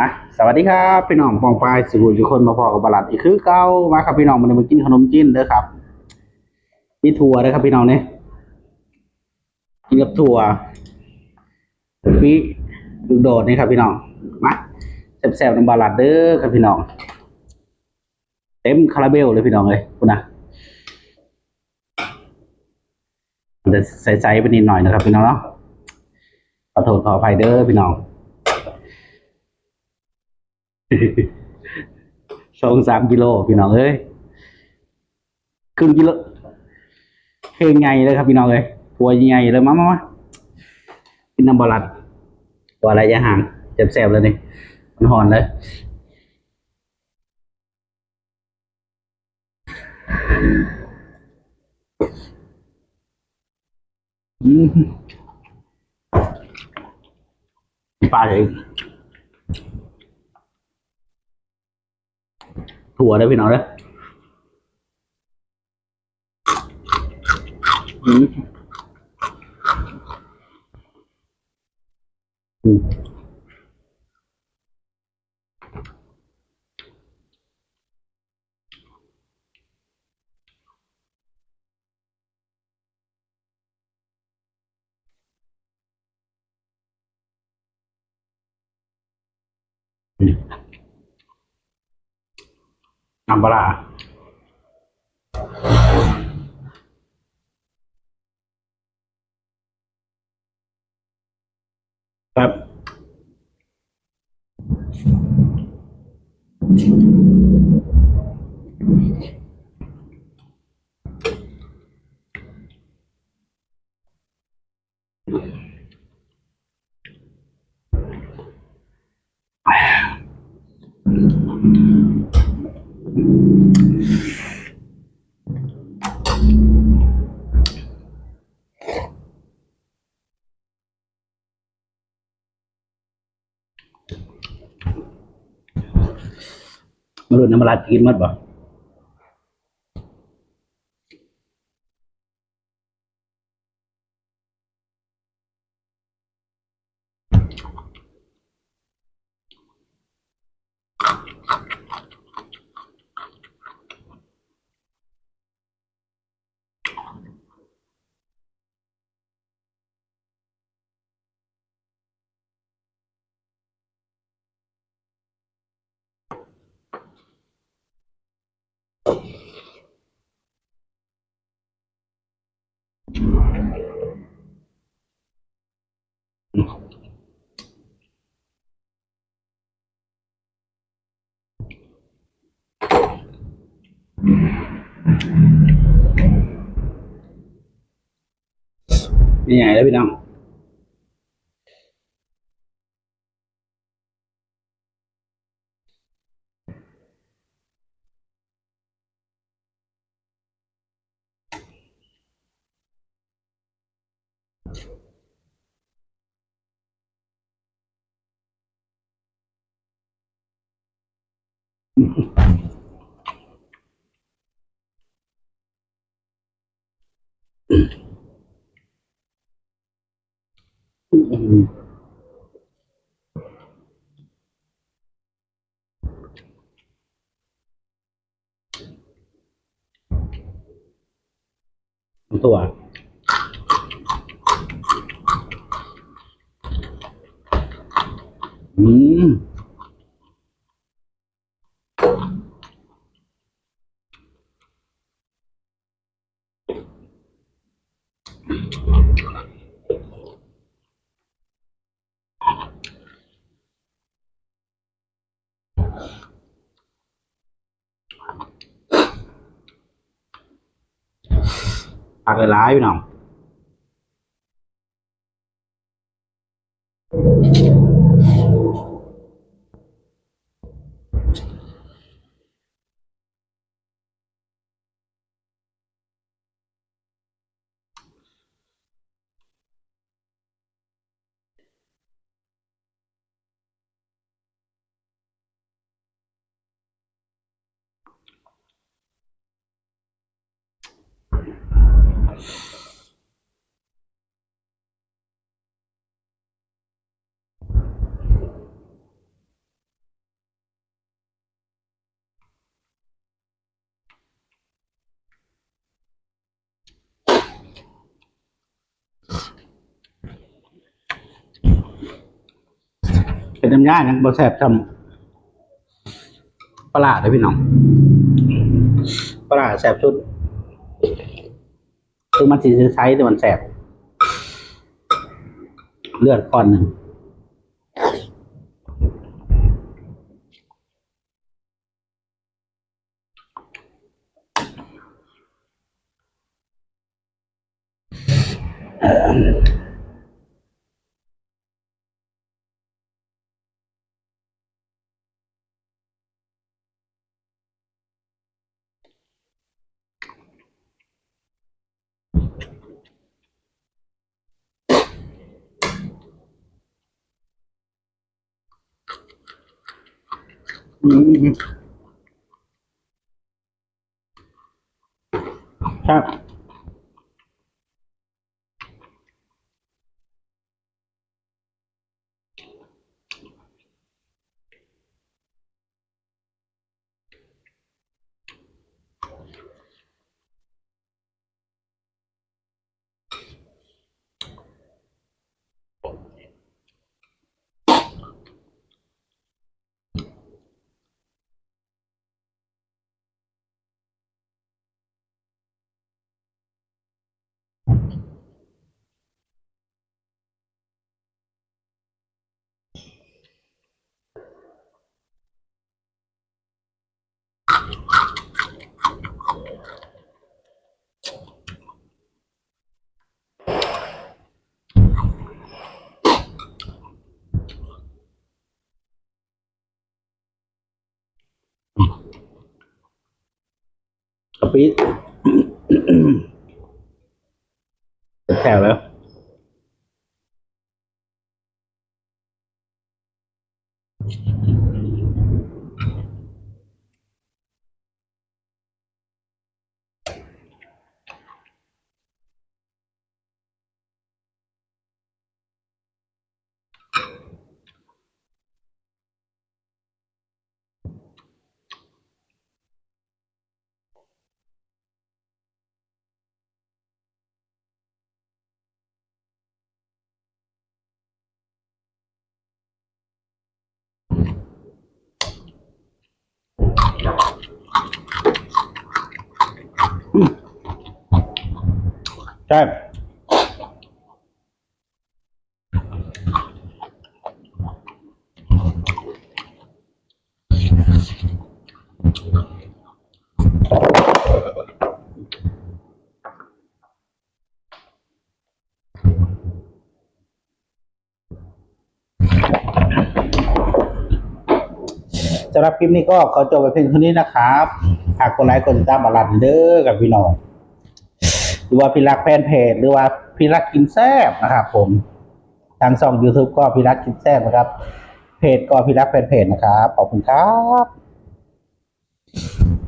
อะสวัสดีครับพี่น้องปองปายสู่ทุกคนมาพอกับบาลัดอีกคือเก้ามาครับพี่น้องมันมากินขนมจีนเด้อครับมีถั่วเด้อครับพี่น้องเนี่ยกินกับถั่วมีลูโดดนี่ครับพี่น้องมาแซ่บๆน้ำบาลัดเด้อครับพี่น้อง เต็มคาราเบลเลยพี่น้องเลยคุณนะจะใสๆไปนิดหน่อยนะครับพี่น้องเนาะขอโทษขออภัยเด้อพี่น้อง สองสามกิโลพี่น้องเอ้ยครึ่งกิโลเพงไงเลยครับพี่น้องเอ้ยตัวใหญ่เลยมามามากินน้ำบอลัดตัวอะไรอยาห่างเจ็บแสบเลยนี่มันหอนเลยอืมปลาเลย ถั่วเลยพี่น้องเลยอืมอืม น้ำปลาร้าครับม าดูน้ำปลาร้ากินหมดบ่ cái nhà đó biết không? ตัว อืม Pakai live nào? น้องเป็นน้ำยายังบ่แซ่บทำปลาร้าเลยพี่น้องปลาร้าแซ่บสุดคือมันสีไซส์แต่มันแซ่บเลือดก้อนหนึ่งอืม ครับ กะปิแถวแล้ว ใช่ สำหรับคลิปนี้ก็ขอจบไปเพียงเท่านี้นะครับ หากกดไลค์กดติดตามบาลันเด้อกับพี่น้อง รือว่าพี่รักแฟนเพจหรือว่าพี่รักกินแซ่บนะครับ ผมทางช่อง YouTube ก็พี่รักกินแซ่บนะครับ เพจก็พี่รักแฟนเพจนะครับขอบคุณครับ